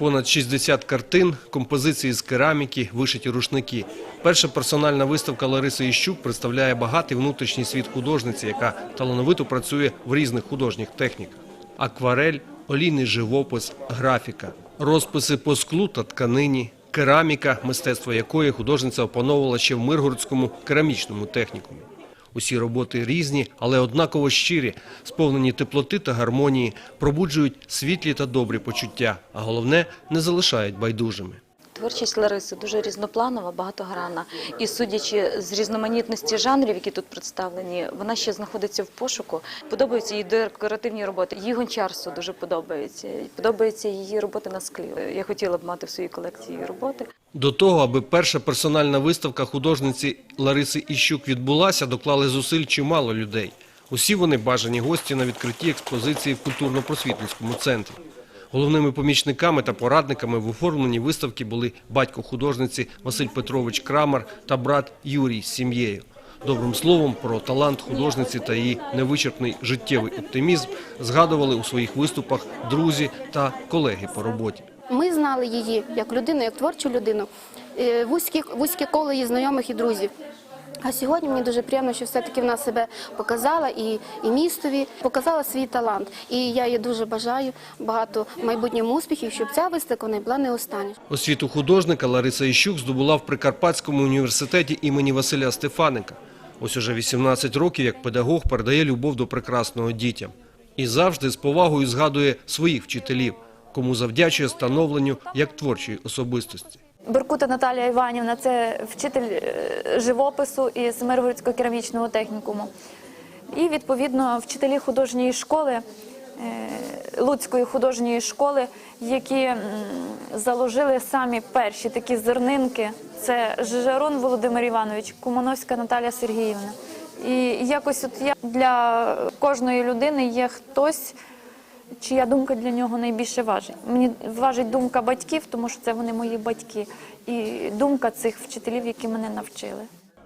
Понад 60 картин, композиції з кераміки, вишиті рушники. Перша персональна виставка Лариси Іщук представляє багатий внутрішній світ художниці, яка талановито працює в різних художніх техніках. Акварель, олійний живопис, графіка, розписи по склу та тканині, кераміка, мистецтво якої художниця опановувала ще в Миргородському керамічному технікумі. Усі роботи різні, але однаково щирі, сповнені теплоти та гармонії, пробуджують світлі та добрі почуття, а головне не залишають байдужими. Творчість Лариси дуже різнопланова, багатогранна. І судячи з різноманітності жанрів, які тут представлені, вона ще знаходиться в пошуку. Подобаються її декоративні роботи. Її гончарство дуже подобається. Подобається її роботи на склі. Я хотіла б мати в своїй колекції роботи. До того, аби перша персональна виставка художниці Лариси Іщук відбулася, доклали зусиль чимало людей. Усі вони бажані гості на відкритті експозиції в культурно-просвітницькому центрі. Головними помічниками та порадниками в оформленні виставки були батько художниці Василь Петрович Крамар та брат Юрій з сім'єю. Добрим словом про талант художниці та її невичерпний життєвий оптимізм згадували у своїх виступах друзі та колеги по роботі. Ми знали її як людину, як творчу людину, е, вузькі, вузьке коло її знайомих і друзів. А сьогодні мені дуже приємно, що все-таки вона себе показала і, і містові, показала свій талант. І я їй дуже бажаю багато майбутньому успіхів, щоб ця виставка не була не остання. Освіту художника Лариса Іщук здобула в Прикарпатському університеті імені Василя Стефаника. Ось уже 18 років як педагог передає любов до прекрасного дітям. І завжди з повагою згадує своїх вчителів, кому завдячує становленню як творчої особистості. Беркута Наталія Іванівна це вчитель е, живопису із Миргородського керамічного технікуму. І відповідно вчителі художньої школи, Луцької художньої школи, які заложили самі перші такі зернинки. Це Жижарун Володимир Іванович, Кумановська Наталія Сергіївна. І якось от я для кожної людини є хтось, чия думка для нього найбільше важить. Мені важить думка батьків, тому що це вони мої батьки, і думка цих вчителів, які мене навчили.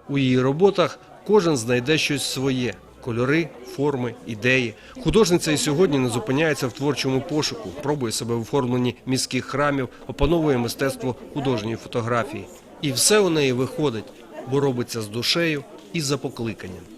У її роботах кожен знайде щось своє кольори, форми, ідеї. Художниця і сьогодні не зупиняється в творчому пошуку, пробує себе в оформленні міських храмів, опановує мистецтво художньої фотографії. І все у неї виходить, бо робиться з душею і за покликанням.